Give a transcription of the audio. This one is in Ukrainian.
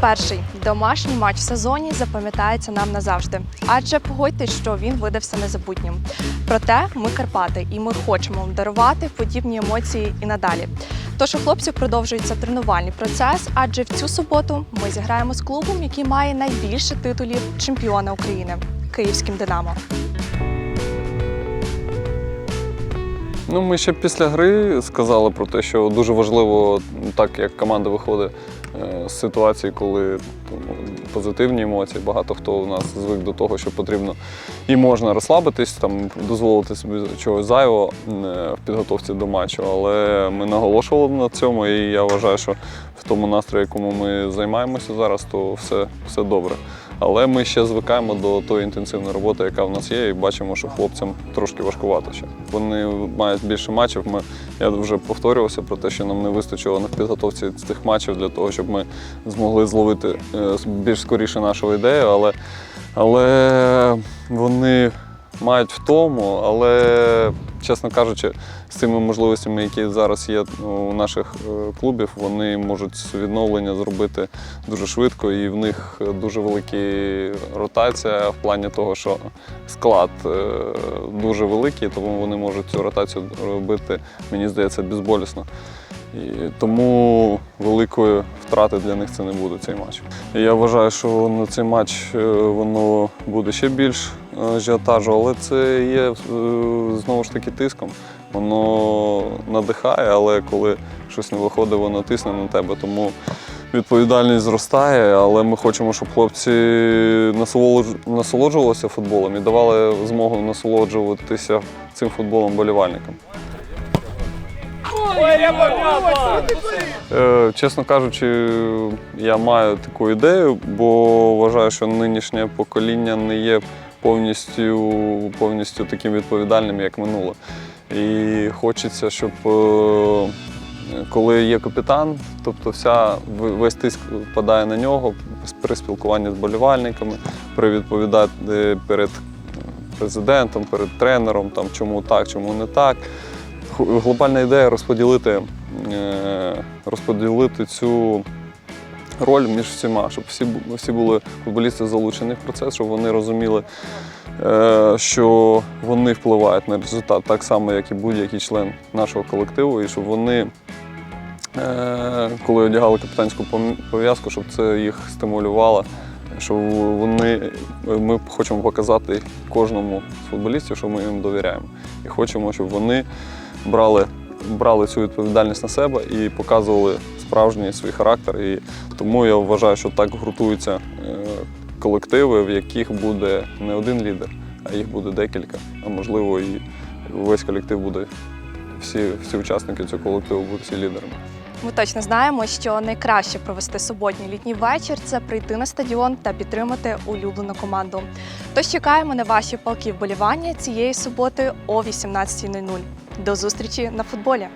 перший домашній матч в сезоні запам'ятається нам назавжди, адже погодьтесь, що він видався незабутнім. Проте ми Карпати, і ми хочемо дарувати подібні емоції і надалі. Тож у хлопців продовжується тренувальний процес, адже в цю суботу ми зіграємо з клубом, який має найбільше титулів чемпіона України Київським Динамо. Ну, ми ще після гри сказали про те, що дуже важливо, так як команда виходить е, з ситуації, коли позитивні емоції. Багато хто у нас звик до того, що потрібно і можна розслабитись, там дозволити собі чогось зайвого е, в підготовці до матчу. Але ми наголошували на цьому, і я вважаю, що в тому настрої, якому ми займаємося зараз, то все, все добре. Але ми ще звикаємо до тої інтенсивної роботи, яка в нас є, і бачимо, що хлопцям трошки важкувато ще. Вони мають більше матчів. Ми, я вже повторювався про те, що нам не вистачило на підготовці цих матчів для того, щоб ми змогли зловити е, більш скоріше нашу ідею. Але, але вони мають втому, але, чесно кажучи, з цими можливостями, які зараз є у наших е, клубів, вони можуть відновлення зробити дуже швидко, і в них дуже велика ротація в плані того, що склад е, дуже великий, тому вони можуть цю ротацію робити, мені здається, безболісно. І тому великої втрати для них це не буде цей матч. І я вважаю, що на цей матч е, воно буде ще більш е, ажіотажу, але це є е, знову ж таки тиском. Воно надихає, але коли щось не виходить, воно тисне на тебе. Тому відповідальність зростає, але ми хочемо, щоб хлопці насолодж- насолоджувалися футболом і давали змогу насолоджуватися цим футболом болівальникам. Е, Чесно кажучи, я маю таку ідею, бо вважаю, що нинішнє покоління не є повністю, повністю таким відповідальним, як минуле. І хочеться, щоб е, коли є капітан, тобто вся весь тиск впадає на нього при спілкуванні з болівальниками, при відповідати перед президентом, перед тренером, там, чому так, чому не так. Глобальна ідея розподілити, е, розподілити цю роль між всіма, щоб всі, всі були футболісти залучені в процес, щоб вони розуміли, е, що вони впливають на результат так само, як і будь-який член нашого колективу, і щоб вони, е, коли одягали капітанську пов'язку, щоб це їх стимулювало. Що вони, ми хочемо показати кожному з футболістів, що ми їм довіряємо. І хочемо, щоб вони брали, брали цю відповідальність на себе і показували справжній свій характер. І тому я вважаю, що так гуртуються е, колективи, в яких буде не один лідер, а їх буде декілька. А можливо, і весь колектив буде, всі, всі учасники цього колективу будуть всі лідерами. Ми точно знаємо, що найкраще провести суботній літній вечір це прийти на стадіон та підтримати улюблену команду. Тож чекаємо на ваші палки вболівання цієї суботи о 18.00. До зустрічі на футболі!